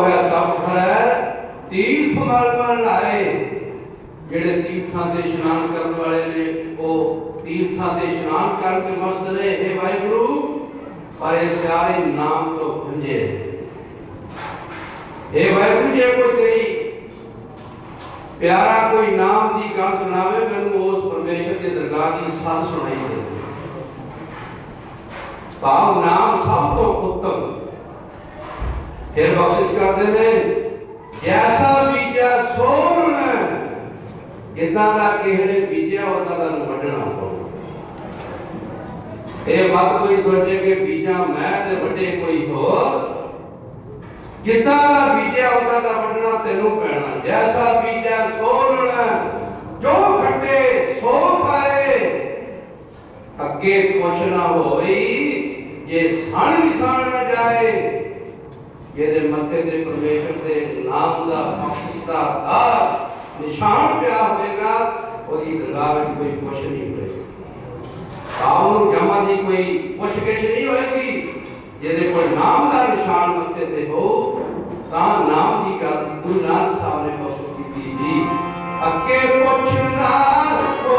ہویا تب خیر تیر فکر پر لائے جیڑے تیر تھا دے شنان کرنے والے نے وہ تیر تھا دے شنان کرنے مست رہے ہیں بھائی گروہ پر اس کے آرے نام تو کھنجے ہیں ہے بھائی گروہ جے کوئی تیری پیارا کوئی نام دی کام سناوے میں نے اس پرمیشن کے درگاہ کی اس سنائی دے پاہو نام صاحب کو پھر بخشش کر دیں جیسا بیجا سو ہونا جتنا دا کسی نے ہوتا دا وڈنا ہونا اے بات کوئی سوچے کہ بیجا میں تے وڈے کوئی ہو جتنا دا بیجیا ہوتا دا وڈنا تینوں پینا جیسا بیجا سو ہونا جو کھٹے سو کھائے اگے کچھ ہوئی یہ سن سن جائے یہ دے منتر دے پرمیشن دے جناب دا مخصوص دا دا نشان پہ آ ہوئے گا اور یہ دلاوی کوئی کوشش نہیں ہوئے گا کاؤں اور جمعہ دی کوئی کوشش نہیں ہوئے گی یہ دے کوئی نام دا نشان مختے دے ہو تاں نام دی کا دل نام صاحب نے مخصوص دی دی اکے پچھنا کو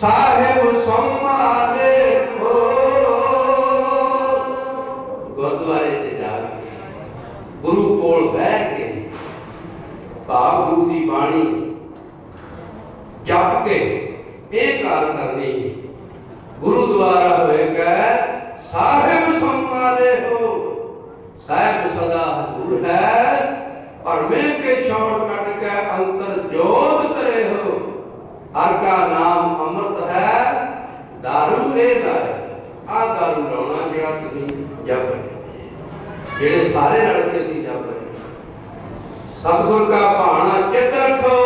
صاحب جی گردوارا ہوئے سدا ہے اور مل کے چوٹ کٹ کے ہر کا نام امرت ہے دارو لے دار آ دارو رونا جڑا تسی جب ہے جڑے سارے رل کے سی جب ہے سبزر کا پہانا چت رکھو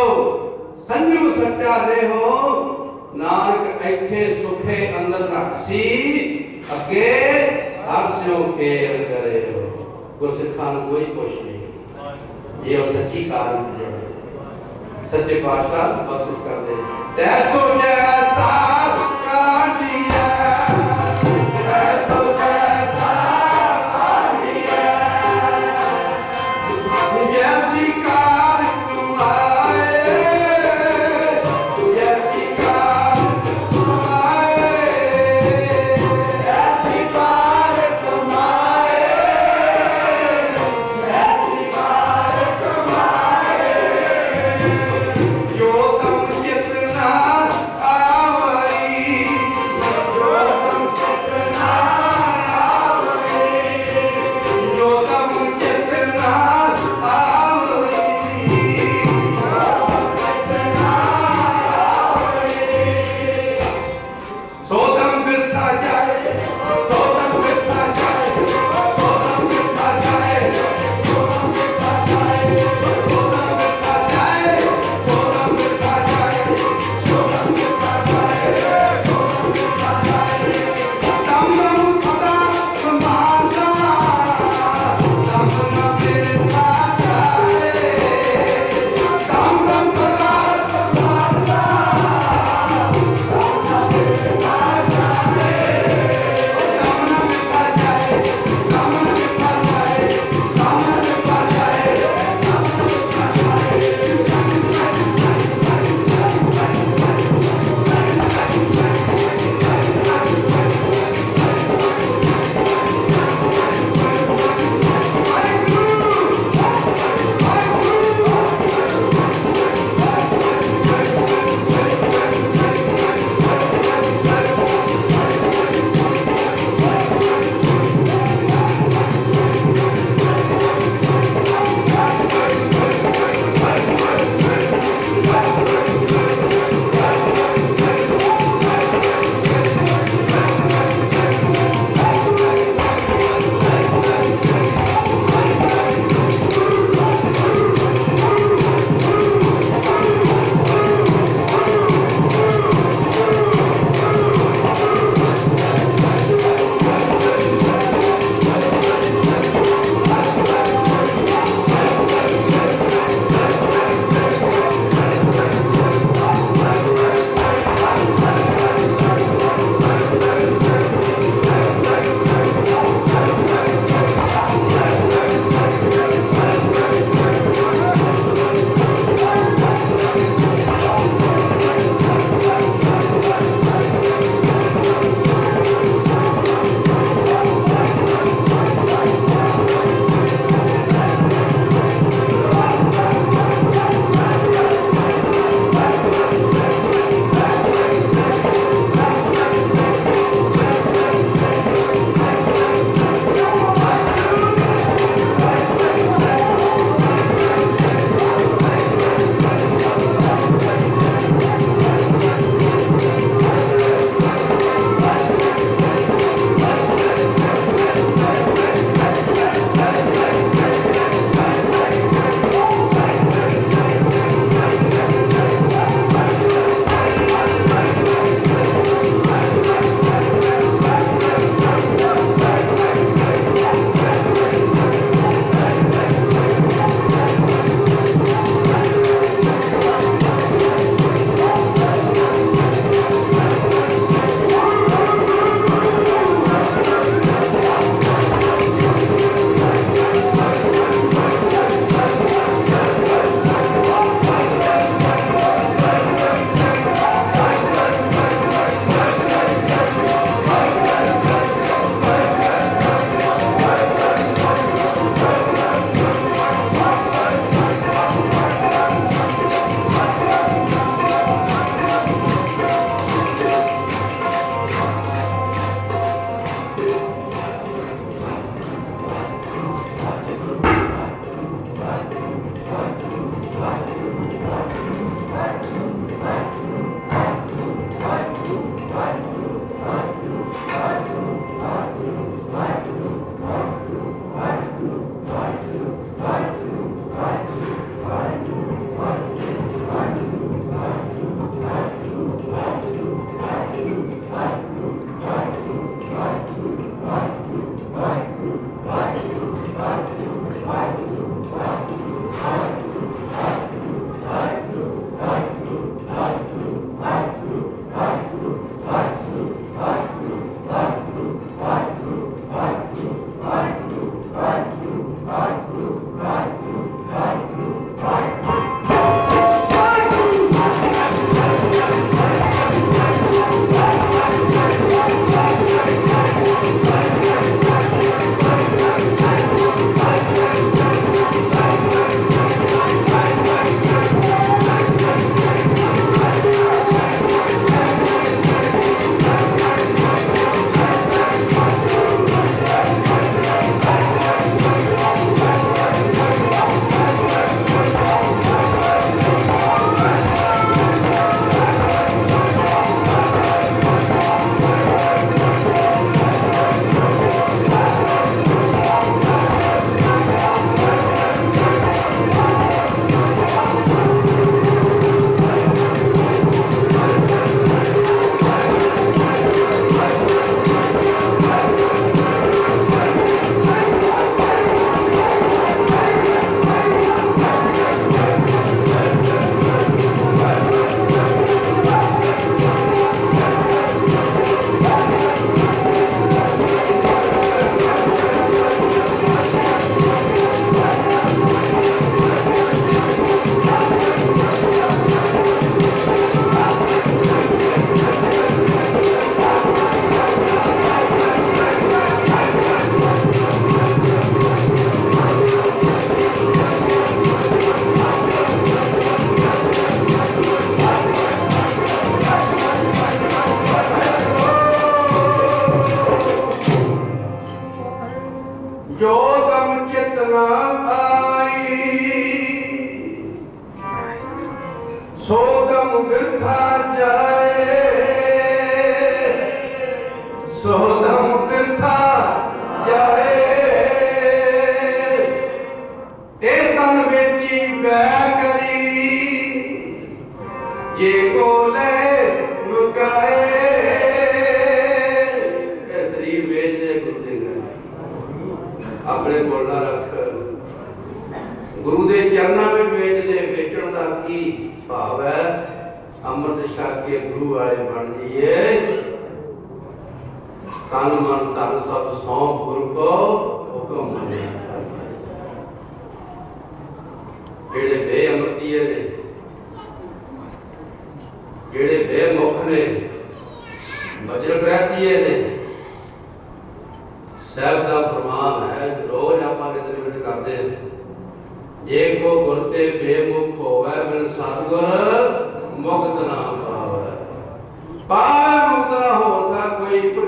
سنجو سچا رہے ہو نانک ایتھے سکھے اندر تحسی اگے ہر سیوں کے کرے ہو کوئی سکھان کوئی کچھ نہیں یہ سچی کارن ہے سچے بادشاہ محسوس کر دے سوچا سارا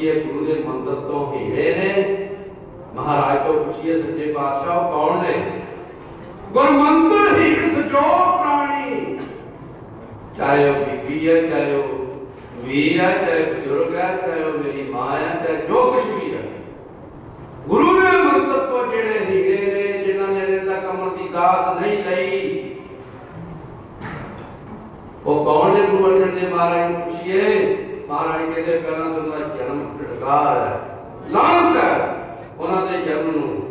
دیئے قرود مندر تو ہیرے نے مہاراج تو پوچھئے سچے بادشاہ کون نے گرمندر ہی جو پرانی چاہے وہ بی بی ہے چاہے وہ ویر ہے چاہے بزرگ ہے چاہے وہ میری ماں ہے چاہے جو کچھ بھی ہے گرو نے منتب تو جڑے ہیرے نے جنہوں نے رہتا کمر کی داد نہیں لئی وہ کون ہے گرو نے مہاراج پوچھئے مہاراج کے دے پہلا تو جنم ਸਰਕਾਰ ਹੈ ਲਾਂਤ ਉਹਨਾਂ ਦੇ ਜਨਮ ਨੂੰ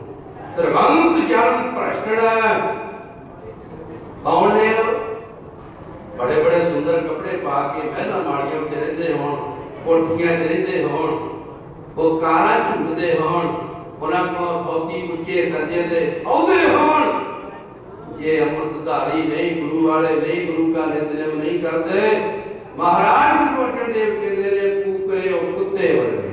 ਸਰਵੰਤ ਜਨਮ ਭ੍ਰਸ਼ਟੜ ਹੈ ਆਉਣੇ ਬੜੇ ਬੜੇ ਸੁੰਦਰ ਕੱਪੜੇ ਪਾ ਕੇ ਮਹਿਲਾ ਮਾੜੀਆਂ ਵਿੱਚ ਰਹਿੰਦੇ ਹੋਣ ਕੋਠੀਆਂ 'ਚ ਰਹਿੰਦੇ ਹੋਣ ਉਹ ਕਾਰਾਂ ਝੁੰਮਦੇ ਹੋਣ ਉਹਨਾਂ ਕੋਲ ਬਹੁਤੀ ਉੱਚੇ ਦਰਜੇ ਦੇ ਆਉਂਦੇ ਹੋਣ ਜੇ ਧਾਰੀ ਨਹੀਂ ਗੁਰੂ ਵਾਲੇ ਨਹੀਂ ਗੁਰੂ ਕਾ ਨਿਰਦੇਸ਼ ਨਹੀਂ ਕਰਦੇ ਮਹਾਰਾਜ ਗੁਰੂ ਅਰਜਨ ਦੇਵ ਕਹਿੰਦੇ ਨੇ ਕੂਕਰੇ ਉਹ ਕੁੱਤੇ ਵਰਗੇ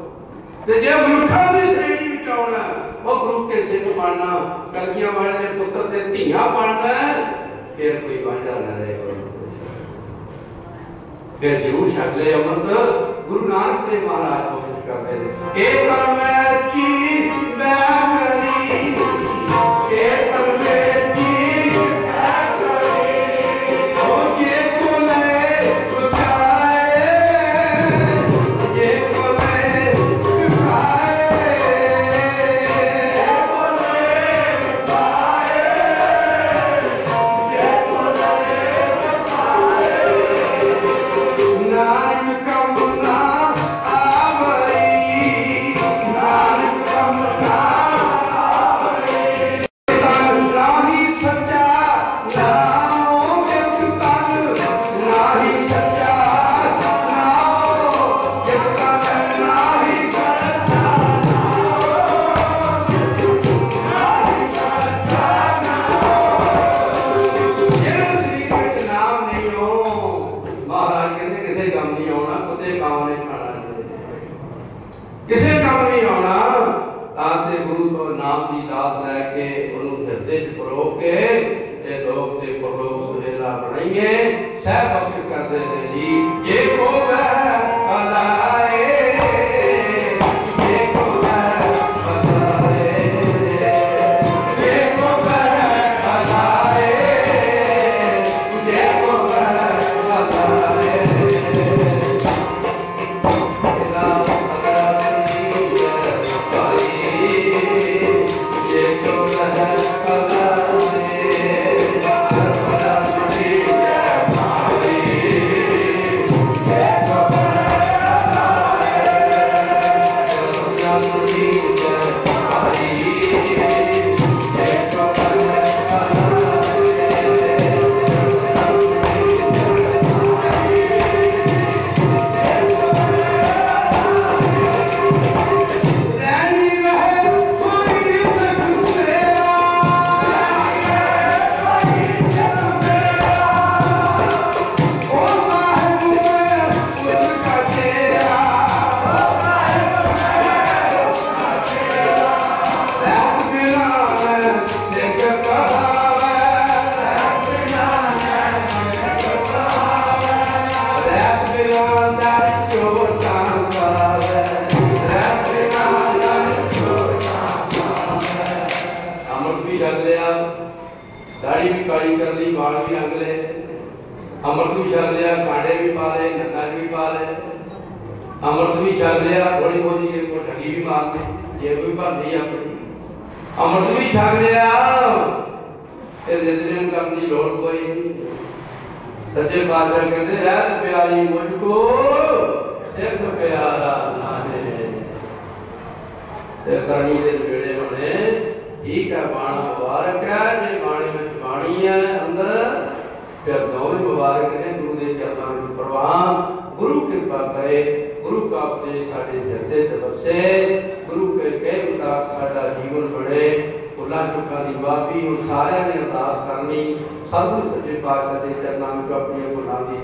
تے جے ملکھا بھی سیڑھی بچاؤنا وہ گروپ کے سکھ بننا کلگیاں والے پتر تے دھیاں بننا پھر کوئی وجہ نہ رہے گا پھر ضرور شکلے امرت گرو نانک دے مہاراج کوشش کرتے ہیں ایک میں چیز میں ਆਪੇ ਜੇ ਕੋਈ ਭਰਦੀ ਆਪੇ ਅਮਰਤ ਵੀ ਛਕ ਲਿਆ ਤੇ ਜਿੰਨੇ ਕੰਮ ਦੀ ਲੋੜ ਕੋਈ ਨਹੀਂ ਸੱਚੇ ਬਾਦਸ਼ਾਹ ਕਹਿੰਦੇ ਰਹਿਤ ਪਿਆਰੀ ਮੁਝ ਕੋ ਸਿਰਫ ਪਿਆਰਾ ਨਾਮੇ ਤੇ ਕਰਨੀ ਦੇ ਵੇੜੇ ਬਣੇ ਠੀਕ ਹੈ ਬਾਣ ਮੁਬਾਰਕ ਹੈ ਜੇ ਬਾਣੀ ਵਿੱਚ ਬਾਣੀ ਹੈ ਅੰਦਰ ਤੇ ਦੌਲ ਮੁਬਾਰਕ ਨੇ ਗੁਰੂ ਦੇ ਚਰਨਾਂ ਵਿੱਚ ਪ੍ਰਵਾਨ ਗੁਰੂ ਕਿਰਪਾ ਕਰੇ گروہ کا اپنے ساڑھے جہتے دبسے گروہ کے کئے مطاب ساڑھا جیون بڑھے اللہ چکا دیوہ بھی ان سارے نے اداس کرنی صدر سجد پاک دے جرنام کو اپنے گناہ دی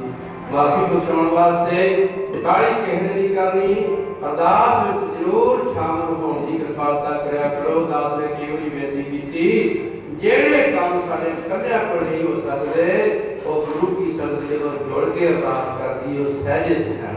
معافی کو سمنواز دے کاری کہنے نہیں کرنی اداس میں تو ضرور شامل ہوں جی کرپالتا کریا کرو اداس نے کیونی بیتی کی تھی جیڑے کام ساڑھے کنیا پر نہیں ہو سکتے وہ گروہ کی سمجھے وہ جوڑ کے اداس کر دی وہ سہجے سے ہیں